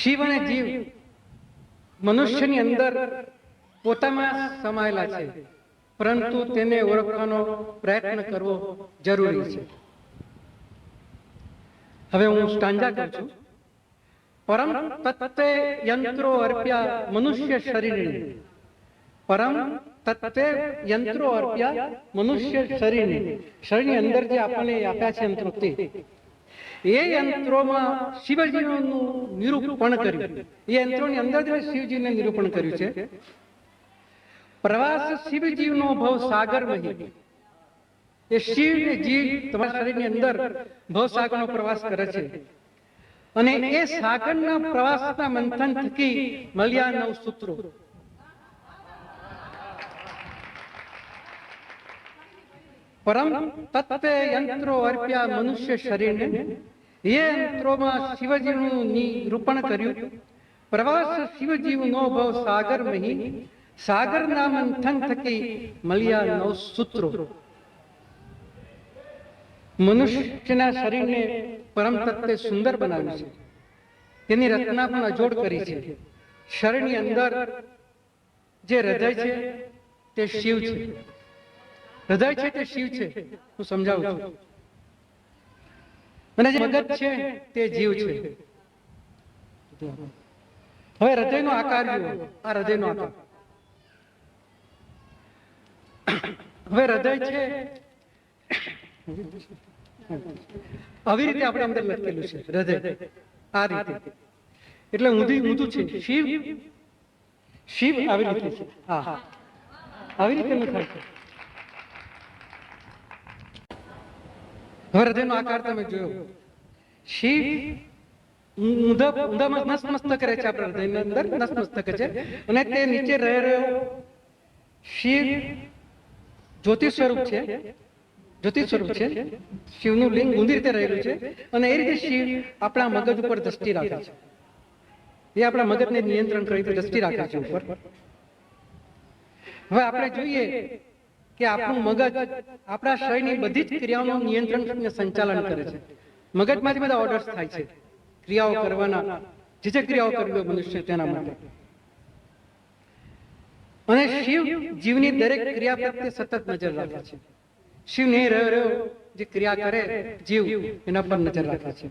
શિવ અને જીવ મનુષ્યની અંદર પોતામાં સમાયેલા છે, પરંતુ તેને ઓળખવાનો પ્રયત્ન કરવો જરૂરી છે. હવે હું સ્ટાંજા કરું છું. પરમ તત્વે યંત્રો અર્પ્યા મનુષ્ય શરીરને પરમ તત્વે યંત્રો અર્પ્યા મનુષ્ય શરીરને શરીરની અંદર જે આપણને આપ્યા છે યંત્રો તે એ યંત્રોમાં શિવજીનું નિરૂપણ કર્યું એ યંત્રોની અંદર જે શિવજીને નિરૂપણ કર્યું છે પ્રવાસ શિવજીવનો ભવ સાગર મહી એ શિવ જીવ તમારા શરીરની અંદર ભવ સાગરનો પ્રવાસ કરે છે અને એ સાગરના પ્રવાસના મંથન થકી મળ્યા નવ સૂત્રો. પરમ તત્વે યંત્રો અર્પ્યા મનુષ્ય શરીરને. એ યંત્રોમાં શિવજીનું નિરૂપણ કર્યું. પ્રવાસ શિવજીવનો ભવ સાગર મહી. સાગરના મંથન થકી મળ્યા નવ સૂત્રો. મનુષ્યના શરીરને પરમ તત્વે સુંદર બનાવ્યું છે. તેની રચના પણ અજોડ કરી છે. શરીરની અંદર જે હૃદય છે, તે શિવ છે. હૃદય છે, તે શિવ છે. હું સમજાવું છું. અને જે મગજ છે, તે જીવ છે. હવે હૃદયનો આકાર જુઓ. આ હૃદયનો આકાર. હવે હૃદય છે આવી રીતે આપણે અંદર લખેલું છે. હૃદય. આ રીતે. એટલે ઊંધી ઊંધું છે. શિવ. શિવ આવી રીતે છે. હા. હા આવી રીતે નું થાય છે. હવે હૃદયનો આકાર તમે જોયો. શિવ ઊંધા ઊંધામાં નસમસ્તક રહે છે આપણા હૃદયની અંદર. નસમસ્તક છે. અને તે નીચે રહે રહ્યો શિવ જ્યોતિષ સ્વરૂપ છે. જ્યોતિ સ્વરૂપ છે. શિવનું લિંગ ઊંધી રીતે રહેલું છે અને એ રીતે શિવ આપણા મગજ ઉપર દ્રષ્ટિ રાખે છે. એ આપણા મગજને નિયંત્રણ કરી દ્રષ્ટિ રાખે છે ઉપર. હવે આપણે જોઈએ કે આપણું મગજ આપણા શરીરની બધી જ ક્રિયાઓનું નિયંત્રણ અને સંચાલન કરે છે. મગજમાંથી બધા ઓર્ડર્સ થાય છે. ક્રિયાઓ કરવાના, જે જે ક્રિયાઓ કરવી હોય મનુષ્ય તેના માટે. અને શિવ જીવની દરેક ક્રિયા પ્રત્યે સતત નજર રાખે છે. શિવ નહીં રહ્યો રહ્યો જે ક્રિયા કરે જીવ એના પર નજર રાખે છે.